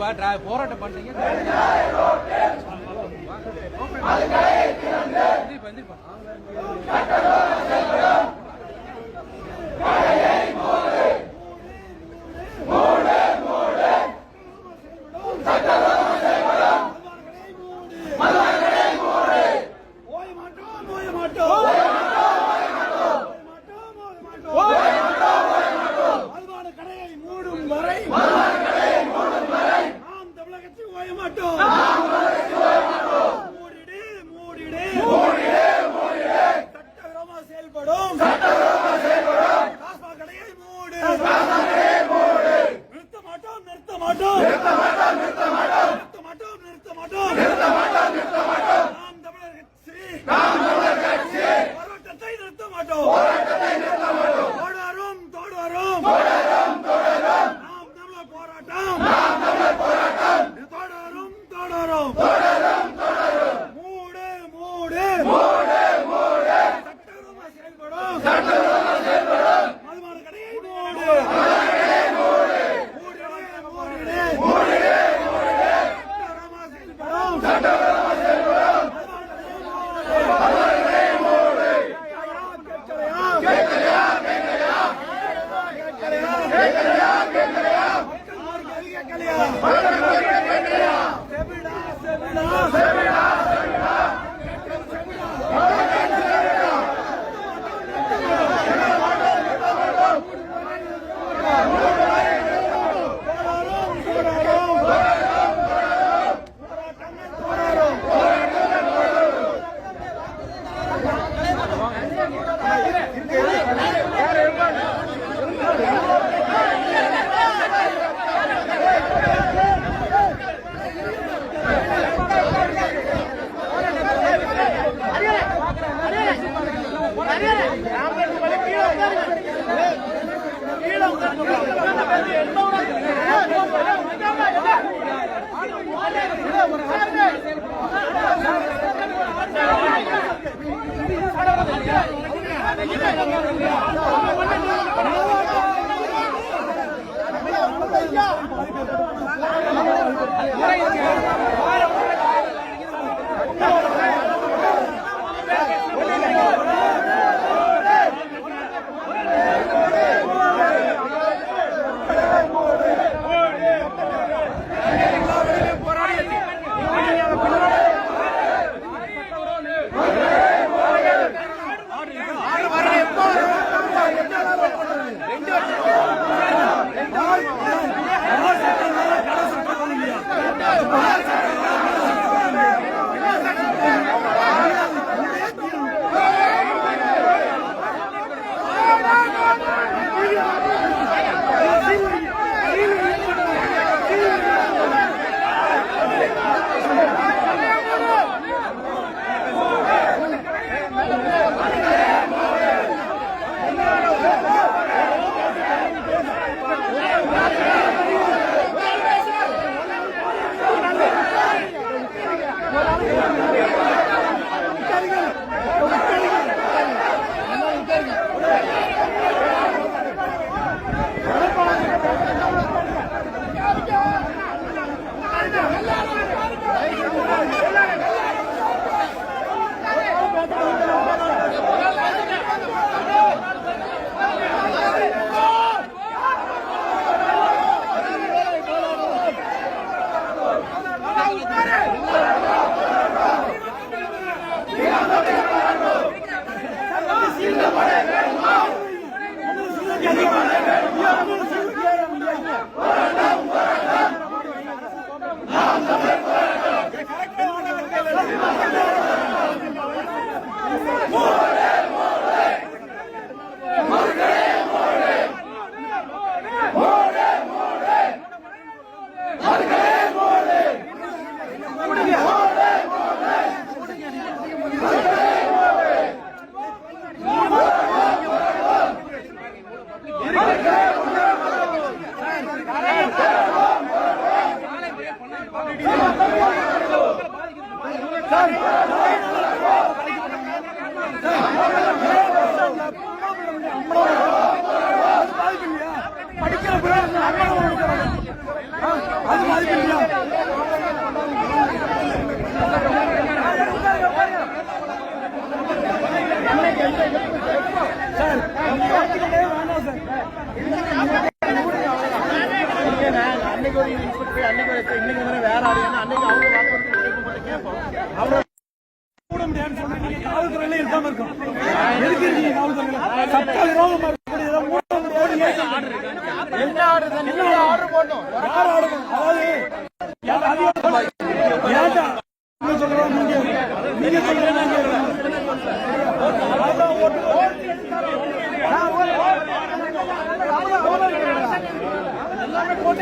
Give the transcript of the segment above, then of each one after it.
பா ட்ரா போராட்டம் பண்றீங்க. எந்திரிப்பா எந்திரிப்பா Amen.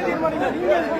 எல்லாமே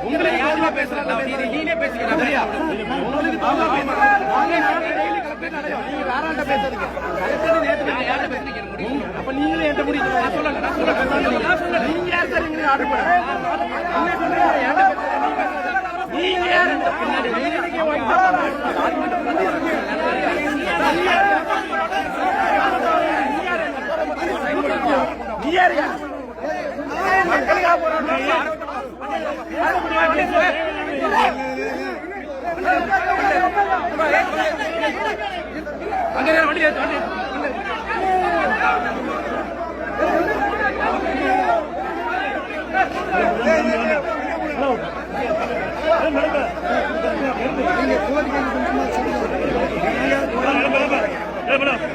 உங்களுக்கு யாருமா பேசுறாங்க நீனே பேசுகிறேன் நீங்க பேசுறீங்க அப்ப நீங்களே என்கிட்ட முடியுது நான் நான் நீங்க யார்? சார் நீங்க ஆர்டர் பண்ண நீங்க யார் பின்னாடி நீங்க வாங்கி அங்க வண்டி வண்டி. ஏத்து.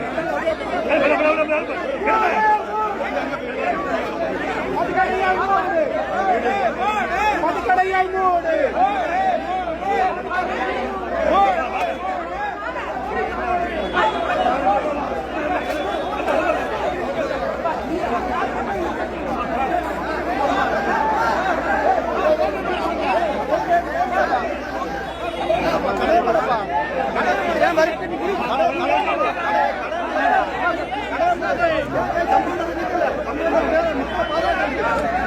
தமிழக மக்கள் பாதுகாக்க